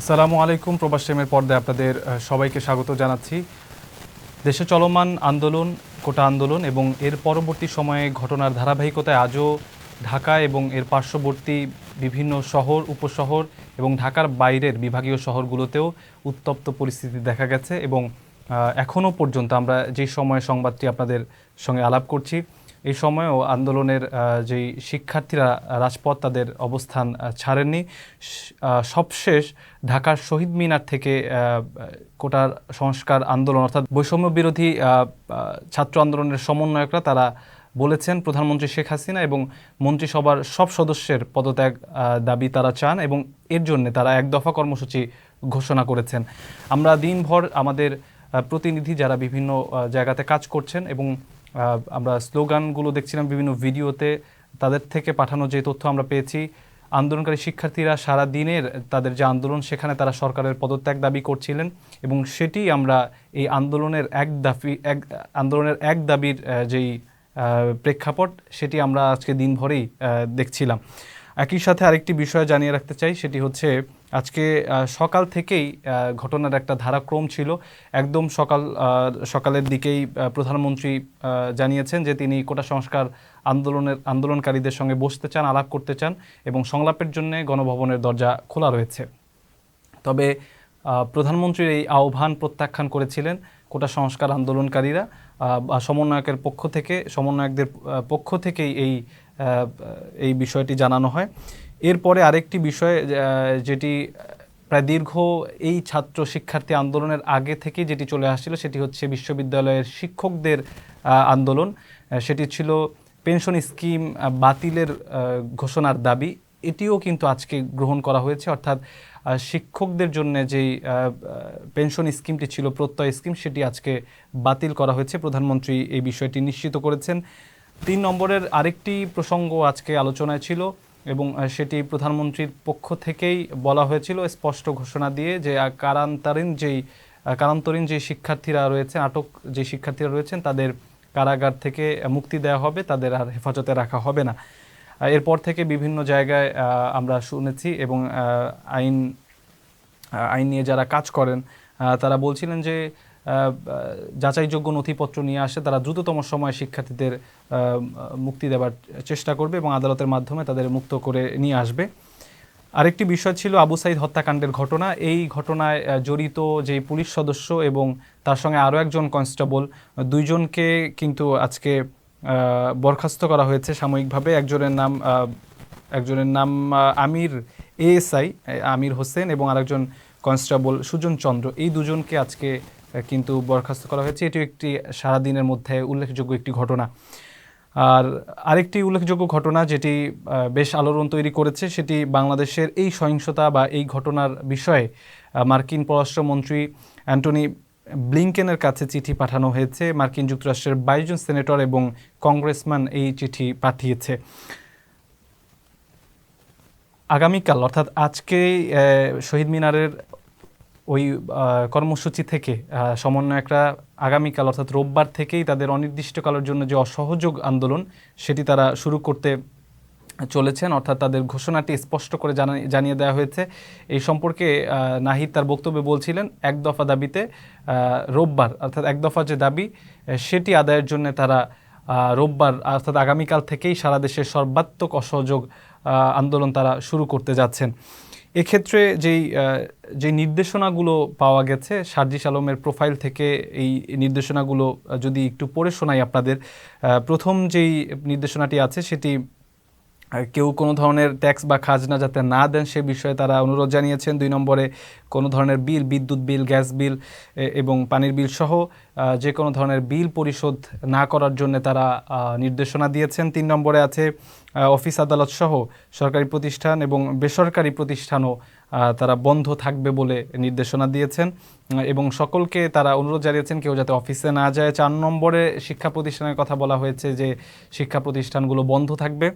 আসসালামু আলাইকুম। প্রবাস টেমের পর্দায় আপনাদের সবাইকে স্বাগত জানাচ্ছি। দেশে চলমান আন্দোলন, কোটা আন্দোলন এবং এর পরবর্তী সময়ে ঘটনার ধারাবাহিকতায় আজও ঢাকা এবং এর পার্শ্ববর্তী বিভিন্ন শহর, উপশহর এবং ঢাকার বাইরের বিভাগীয় শহরগুলোতেও উত্তপ্ত পরিস্থিতি দেখা গেছে এবং এখনও পর্যন্ত আমরা যে সময়ে সংবাদটি আপনাদের সঙ্গে আলাপ করছি এই সময়েও আন্দোলনের যেই শিক্ষার্থীরা রাজপথ তাদের অবস্থান ছাড়েননি। সবশেষ ঢাকার শহীদ মিনার থেকে কোটার সংস্কার আন্দোলন, অর্থাৎ বৈষম্য বিরোধী ছাত্র আন্দোলনের সমন্বয়করা তারা বলেছেন, প্রধানমন্ত্রী শেখ হাসিনা এবং মন্ত্রিসভার সব সদস্যের পদত্যাগ দাবি তারা চান এবং এর জন্য তারা এক দফা কর্মসূচি ঘোষণা করেছেন। আমরা দিনভর আমাদের প্রতিনিধি যারা বিভিন্ন জায়গাতে কাজ করছেন এবং আমরা স্লোগানগুলো দেখছিলাম বিভিন্ন ভিডিওতে, তাদের থেকে পাঠানো যে তথ্য আমরা পেয়েছি, আন্দোলনকারী শিক্ষার্থীরা সারা দিনের তাদের যে আন্দোলন, সেখানে তারা সরকারের পদত্যাগ দাবি করছিলেন এবং সেটি আমরা এই আন্দোলনের এক দাবি এক, আন্দোলনের এক দাবির যেই প্রেক্ষাপট, সেটি আমরা আজকে দিনভরেই দেখছিলাম। একই সাথে আরেকটি বিষয় জানিয়ে রাখতে চাই, সেটি হচ্ছে আজকে সকাল থেকেই ঘটনার একটা ধারাক্রম ছিল। একদম সকাল সকালের দিকেই প্রধানমন্ত্রী জানিয়েছেন যে তিনি কোটা সংস্কার আন্দোলনের, আন্দোলনকারীদের সঙ্গে বসতে চান, আলাপ করতে চান এবং সংলাপের জন্য গণভবনের দরজা খোলা রয়েছে। তবে প্রধানমন্ত্রীর এই আহ্বান প্রত্যাখ্যান করেছিলেন কোটা সংস্কার আন্দোলনকারীরা সমন্বয়কের পক্ষ থেকে, সমন্বয়কদের পক্ষ থেকেই এই এই বিষয়টি জানানো হয়। এরপরে আরেকটি বিষয় যেটি প্রায় দীর্ঘ এই ছাত্র শিক্ষার্থী আন্দোলনের আগে থেকে যেটি চলে আসছিল সেটি হচ্ছে বিশ্ববিদ্যালয়ের শিক্ষকদের আন্দোলন। সেটি ছিল পেনশন স্কিম বাতিলের ঘোষণার দাবি। এটিও কিন্তু আজকে গ্রহণ করা হয়েছে। অর্থাৎ শিক্ষকদের জন্য যেই পেনশন স্কিমটি ছিল, প্রত্যয় স্কিম, সেটি আজকে বাতিল করা হয়েছে। প্রধানমন্ত্রী এই বিষয়টি নিশ্চিত করেছেন। তিন নম্বরের আরেকটি প্রসঙ্গ আজকে আলোচনায় ছিল। এবং সেটি প্রধানমন্ত্রীর পক্ষ থেকেই বলা হয়েছিল, স্পষ্ট ঘোষণা দিয়ে যে কারান্তরীণ যেই কারান্তরীণ যে শিক্ষার্থীরা রয়েছে, আটক যে শিক্ষার্থীরা রয়েছেন, তাদের কারাগার থেকে মুক্তি দেওয়া হবে, তাদের আর হেফাজতে রাখা হবে না। এরপর থেকে বিভিন্ন জায়গায় আমরা শুনেছি এবং আইন আইন নিয়ে যারা কাজ করেন তারা বলছিলেন যে যাচাইযোগ্য নথিপত্র নিয়ে আসে, তারা দ্রুততম সময়ে শিক্ষার্থীদের মুক্তি দেওয়ার চেষ্টা করবে এবং আদালতের মাধ্যমে তাদের মুক্ত করে নিয়ে আসবে। আরেকটি বিষয় ছিল আবু সাইদ হত্যাকাণ্ডের ঘটনা। এই ঘটনায় জড়িত যে পুলিশ সদস্য এবং তার সঙ্গে আরও একজন কনস্টেবল, দুইজনকে কিন্তু আজকে বরখাস্ত করা হয়েছে সাময়িকভাবে। একজনের নাম একজনের নাম আমির এএসআই আমির হোসেন এবং আরেকজন কনস্টেবল সুজন চন্দ্র। এই দুজনকে আজকে কিন্তু বরখাস্ত করা হয়েছে। এটি একটি সারাদিনের মধ্যে উল্লেখযোগ্য একটি ঘটনা। আর আরেকটি উল্লেখযোগ্য ঘটনা যেটি বেশ আলোড়ন তৈরি করেছে, সেটি বাংলাদেশের এই সহিংসতা বা এই ঘটনার বিষয়ে মার্কিন পররাষ্ট্রমন্ত্রী অ্যান্টনি ব্লিংকেনের কাছে চিঠি পাঠানো হয়েছে। মার্কিন যুক্তরাষ্ট্রের বাইশ জন সেনেটর এবং কংগ্রেসম্যান এই চিঠি পাঠিয়েছে। আগামীকাল, অর্থাৎ আজকে শহীদ মিনারের ওই কর্মসূচি থেকে সমন্বয়করা আগামীকাল, অর্থাৎ রোববার থেকেই তাদের অনির্দিষ্টকালের জন্য যে অসহযোগ আন্দোলন, সেটি তারা শুরু করতে চলেছেন। অর্থাৎ তাদের ঘোষণাটি স্পষ্ট করে জানা- জানিয়ে দেওয়া হয়েছে। এই সম্পর্কে নাহিদ তার বক্তব্যে বলছিলেন, এক দফা দাবিতে রোববার, অর্থাৎ এক দফা যে দাবি সেটি আদায়ের জন্য তারা রোববার, অর্থাৎ আগামীকাল থেকেই সারা দেশের সর্বাত্মক অসহযোগ আন্দোলন তারা শুরু করতে যাচ্ছেন। এক্ষেত্রে যেই যে নির্দেশনাগুলো পাওয়া গেছে, সার্জিস আলমের প্রোফাইল থেকে এই নির্দেশনাগুলো যদি একটু পড়ে শোনাই আপনাদের প্রথম যেই নির্দেশনাটি আছে সেটি কেউ কোনো ধরনের ট্যাক্স বা খাজনা যাতে না দেন সে বিষয়ে তারা অনুরোধ জানিয়েছেন। দুই নম্বরে কোনো ধরনের বিল, বিদ্যুৎ বিল, গ্যাস বিল এবং পানির বিল সহ যে কোনো ধরনের বিল পরিশোধ না করার জন্য তারা নির্দেশনা দিয়েছেন। তিন নম্বরে আছে অফিস আদালত সহ সরকারি প্রতিষ্ঠান এবং বেসরকারি প্রতিষ্ঠানও তারা বন্ধ থাকবে বলে নির্দেশনা দিয়েছেন। এবং সকলকে তারা অনুরোধ জানিয়েছেন কেউ যাতে অফিসে না যায়। চার নম্বরে শিক্ষা প্রতিষ্ঠানের কথা বলা হয়েছে যে শিক্ষা প্রতিষ্ঠানগুলো বন্ধ থাকবে।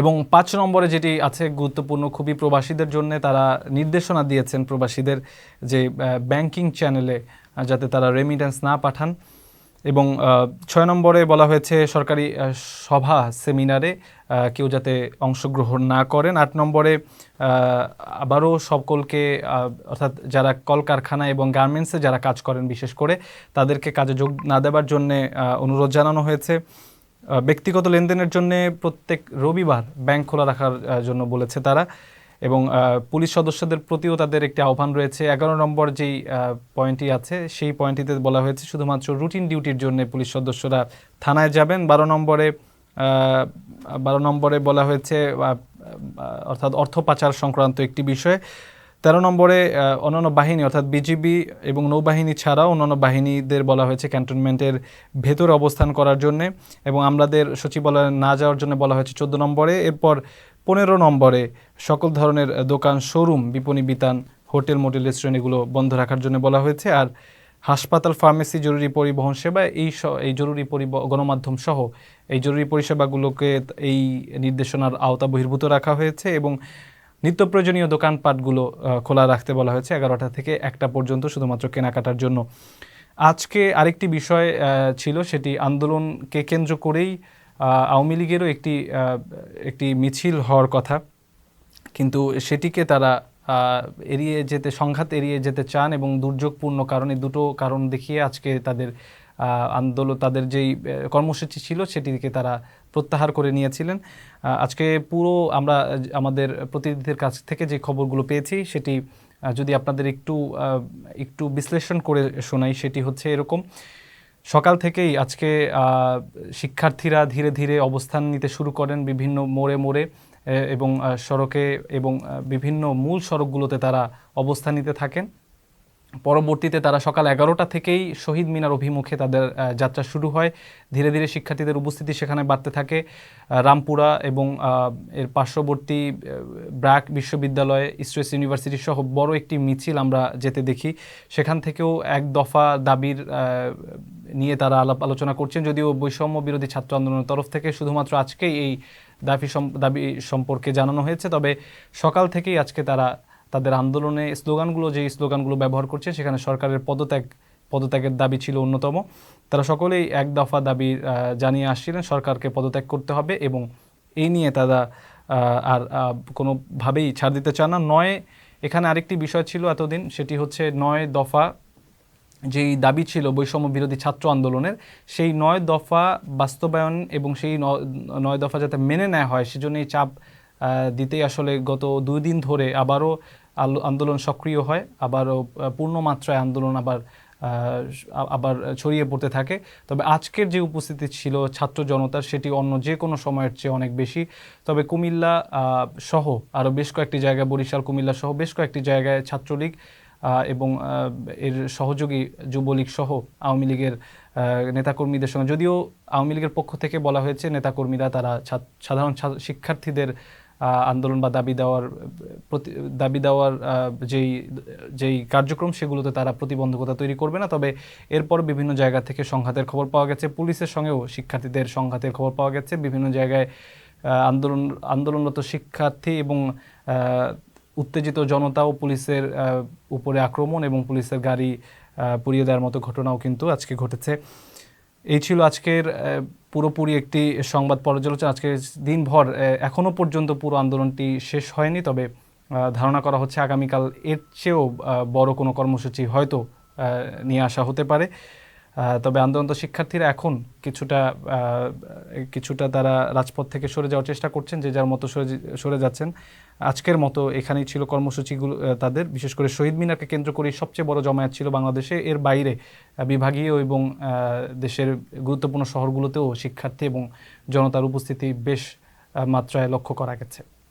এবং পাঁচ নম্বরে যেটি আছে গুরুত্বপূর্ণ, খুবই প্রবাসীদের জন্য তারা নির্দেশনা দিয়েছেন প্রবাসীদের যে ব্যাংকিং চ্যানেলে যাতে তারা রেমিটেন্স না পাঠান। এবং ছয় নম্বরে বলা হয়েছে সরকারি সভা সেমিনারে কেউ যাতে অংশগ্রহণ না করেন। আট নম্বরে আবারও সকলকে অর্থাৎ যারা কলকারখানা এবং গার্মেন্টসে যারা কাজ করেন বিশেষ করে, তাদেরকে কাজে যোগ না দেওয়ার জন্যে অনুরোধ জানানো হয়েছে। ব্যক্তিগত লেনদেনের জন্য প্রত্যেক রবিবার ব্যাংক খোলা রাখার জন্য বলেছে তারা এবং পুলিশ সদস্যদের প্রতিও তাদের একটি আহ্বান রয়েছে। এগারো নম্বর যেই পয়েন্টটি আছে, সেই পয়েন্টটিতে বলা হয়েছে শুধুমাত্র রুটিন ডিউটির জন্য পুলিশ সদস্যরা থানায় যাবেন। বারো নম্বরে বারো নম্বরে বলা হয়েছে অর্থাৎ অর্থ পাচার সংক্রান্ত একটি বিষয়। তেরো নম্বরে অন্যান্য বাহিনী, অর্থাৎ বিজিবি এবং নৌবাহিনী ছাড়াও অন্যান্য বাহিনীদের বলা হয়েছে ক্যান্টনমেন্টের ভেতরে অবস্থান করার জন্য এবং আমরাদের সচিবালয়ে না যাওয়ার জন্য বলা হয়েছে চোদ্দ নম্বরে। এরপর পনেরো নম্বরে সকল ধরনের দোকান, শোরুম, বিপণী, বিতান, হোটেল মোটেল রেস্টুরেন্ট এগুলো বন্ধ রাখার জন্য বলা হয়েছে। আর হাসপাতাল, ফার্মেসি, জরুরি পরিবহন সেবা, এই এই জরুরি পরিব- গণমাধ্যম সহ এই জরুরি পরিষেবাগুলোকে এই নির্দেশনার আওতা বহির্ভূত রাখা হয়েছে এবং নিত্য প্রয়োজনীয় দোকানপাটগুলো খোলা রাখতে বলা হয়েছে এগারোটা থেকে একটা পর্যন্ত শুধুমাত্র কেনাকাটার জন্য। আজকে আরেকটি বিষয় ছিল সেটি আন্দোলনকে কেন্দ্র করেই আওয়ামী লীগেরও একটি একটি মিছিল হওয়ার কথা। কিন্তু সেটিকে তারা এড়িয়ে যেতে, সংঘাত এড়িয়ে যেতে চান এবং দুর্যোগপূর্ণ কারণে দুটো কারণ দেখিয়ে আজকে তাদের আন্দোলন তাদের যেই কর্মসূচি ছিল সেটিকে তারা প্রত্যাহার করে নিয়েছিলেন। আজকে পুরো আমরা, আমাদের প্রতিনিধিদের কাছ থেকে যে খবরগুলো পেয়েছি সেটি যদি আপনাদের একটু একটু বিশ্লেষণ করে শোনাই, সেটি হচ্ছে এরকম। সকাল থেকেই আজকে শিক্ষার্থীরা ধীরে ধীরে অবস্থান নিতে শুরু করেন বিভিন্ন মোড়ে মোড়ে এবং সড়কে এবং বিভিন্ন মূল সড়কগুলোতে তারা অবস্থান নিতে থাকেন। পরবর্তীতে তারা সকাল এগারোটা থেকেই শহীদ মিনার অভিমুখে তাদের যাত্রা শুরু হয়। ধীরে ধীরে শিক্ষার্থীদের উপস্থিতি সেখানে বাড়তে থাকে। রামপুরা এবং এর পার্শ্ববর্তী ব্র্যাক বিশ্ববিদ্যালয়ে ইস্ট্রেস ইউনিভার্সিটি সহ বড় একটি মিছিল আমরা যেতে দেখি। সেখান থেকেও এক দফা দাবির নিয়ে তারা আলাপ আলোচনা করছেন। যদিও বৈষম্য বিরোধী ছাত্র আন্দোলনের তরফ থেকে শুধুমাত্র আজকেই এই দাবি দাবি সম্পর্কে জানানো হয়েছে। তবে সকাল থেকেই আজকে তারা তাদের আন্দোলনে স্লোগানগুলো যে স্লোগানগুলো ব্যবহার করছে, সেখানে সরকারের পদত্যাগ, পদত্যাগের দাবি ছিল অন্যতম। তারা সকলেই এক দফা দাবি জানিয়ে আসছিলেন, সরকারকে পদত্যাগ করতে হবে এবং এই নিয়ে তারা আর কোনোভাবেই ছাড় দিতে চান না। নয়, এখানে আরেকটি বিষয় ছিল এতদিন, সেটি হচ্ছে নয় দফা যেই দাবি ছিল বৈষম্য বিরোধী ছাত্র আন্দোলনের, সেই নয় দফা বাস্তবায়ন এবং সেই নয় দফা যাতে মেনে নেওয়া হয় সেজন্য এই চাপ দিতেই আসলে গত দুই দিন ধরে আবারও আন্দোলন সক্রিয় হয়, আবারও পূর্ণ মাত্রায় আন্দোলন আবার আবার ছড়িয়ে পড়তে থাকে। তবে আজকের যে উপস্থিতি ছিল ছাত্র জনতার, সেটি অন্য যে কোনো সময়ের চেয়ে অনেক বেশি। তবে কুমিল্লা সহ আরও বেশ কয়েকটি জায়গায়, বরিশাল, কুমিল্লা সহ বেশ কয়েকটি জায়গায় ছাত্রলীগ এবং এর সহযোগী যুবলীগ সহ আওয়ামী লীগের নেতাকর্মীদের সঙ্গে। যদিও আওয়ামী লীগের পক্ষ থেকে বলা হয়েছে, নেতাকর্মীরা তারা সাধারণ শিক্ষার্থীদের আন্দোলন বা দাবি দেওয়ার, প্রতি, দাবি দেওয়ার যেই যেই কার্যক্রম সেগুলোতে তারা প্রতিবন্ধকতা তৈরি করবে না। তবে এরপর বিভিন্ন জায়গা থেকে সংঘাতের খবর পাওয়া গেছে। পুলিশের সঙ্গেও শিক্ষার্থীদের সংঘাতের খবর পাওয়া গেছে। বিভিন্ন জায়গায় আন্দোলন, আন্দোলনরত শিক্ষার্থী এবং উত্তেজিত জনতা ও পুলিশের উপরে আক্রমণ এবং পুলিশের গাড়ি পুড়িয়ে দেওয়ার মতো ঘটনাও কিন্তু আজকে ঘটেছে। এই ছিল আজকের পুরোপুরি একটি সংবাদ পর্যালোচনা। আজকের দিনভর এখনও পর্যন্ত পুরো আন্দোলনটি শেষ হয়নি, তবে ধারণা করা হচ্ছে আগামীকাল এর চেয়েও বড়ো কোনো কর্মসূচি হয়তো নিয়ে আসা হতে পারে। তবে আন্দোলনত শিক্ষার্থীরা এখন কিছুটা কিছুটা তারা রাজপথ থেকে সরে যাওয়ার চেষ্টা করছেন, যে যার মতো সরে সরে যাচ্ছেন। আজকের মতো এখানেই ছিল কর্মসূচিগুলো তাদের। বিশেষ করে শহীদ মিনারকে কেন্দ্র করে সবচেয়ে বড় জমায়েত ছিল বাংলাদেশে। এর বাইরে বিভাগীয় এবং দেশের গুরুত্বপূর্ণ শহরগুলোতেও শিক্ষার্থী এবং জনতার উপস্থিতি বেশ মাত্রায় লক্ষ্য করা গেছে।